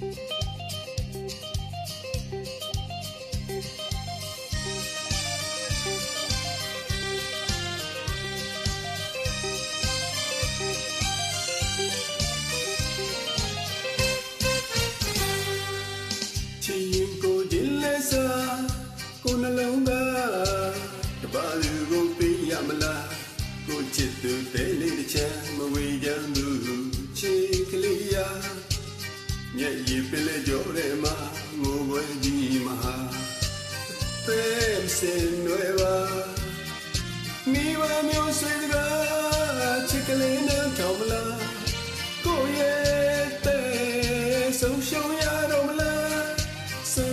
ချီရင်ကိုခြင်းလဲစားကိုနှလုံးသားတပါးလူကိုပေးရမလားကိုချစ်သူတဲလေးတစ်ချမ်းမဝေကြမ်းသူချီကလေးယာ ညက်ရည်ပလဲကြောရဲမှာငိုပွဲကြီးမဟာပဲစင်နွယ်ပါမိဘမျိုးဆွေစကားချစ်ကလေးနဲ့ထောင်မလားကိုရဲ့တဲ့ဆုံးရှုံးရတော့မလားစံ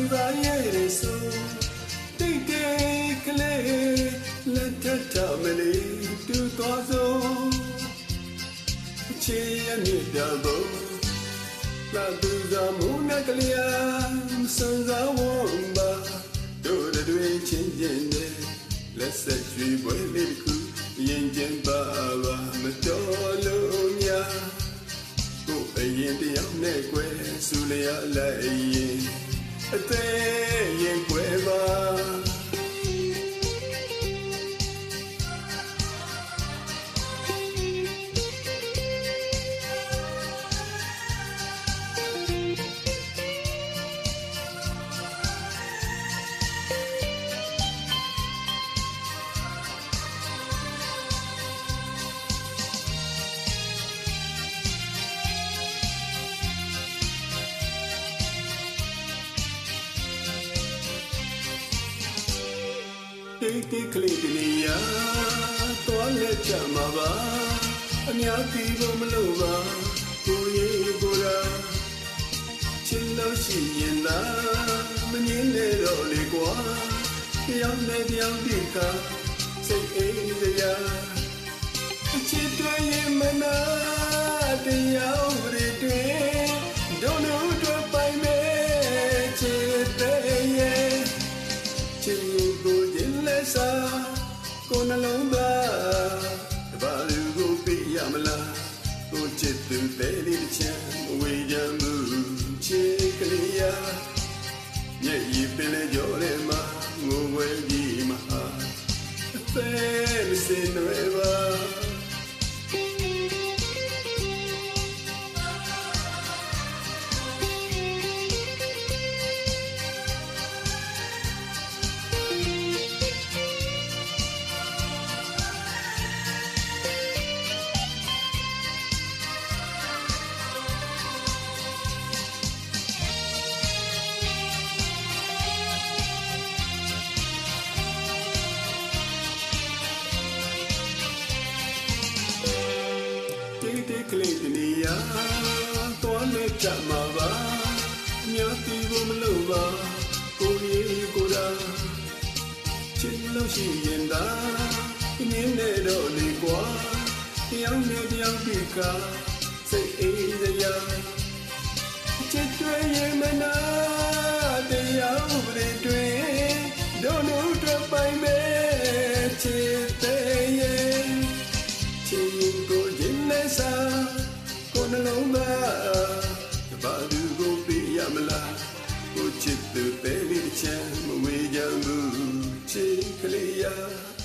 သားရဲ့ဆိုတိတ်တိတ်ကလေးလက်ထပ်ထမလေးတူသွားဆုံးချေရမြစ်တာဘုံလာသူသာမုန်းနဲ့ကလေးစံစားဝန်းပါတို့တွေချင်းချင်းနဲ့လက်ဆက်ရွှေပွဲလေးတစ်ခုရင်ကျင်ပါပါမတော်လို့များကိုယ်အရင်တယောက်နဲ့ကွယ်ဆူလျာလိုက်ရင်အသေးရင်ကွယ်ပါ တိတ်တိတ်ကလေးတနေရတော်လက်ချမှာပါအများကြီးလို့မလို့ပါကိုရေးကိုရာချစ်လို့ရှိရင်သာမငင်းနဲ့တော့လေကွာတယောက်နဲ့တယောက်ဒီကစိတ်အေးစရာအချစ်တွေရင်မနာတရား လဲစားကိုနှလုံးသားတပါးလူကိုပြရမလားကိုချစ်သူတဲ့လေးတစ်ချမ်းဝေကြမှုချစ်ကလေးယာမျက်ရည်ပင်လေကြောရဲမှာငိုွယ်ကြီးမဟာအသေးမစင်တွေ တော်လက်ချမှာပါအများတီကိုမလို့ပါကိုကြီးကိုရာချစ်လို့ရှိရင်သာပြင်းနေတော့လေကွာတယောက်နဲ့တယောက်ဒီက Brasilia.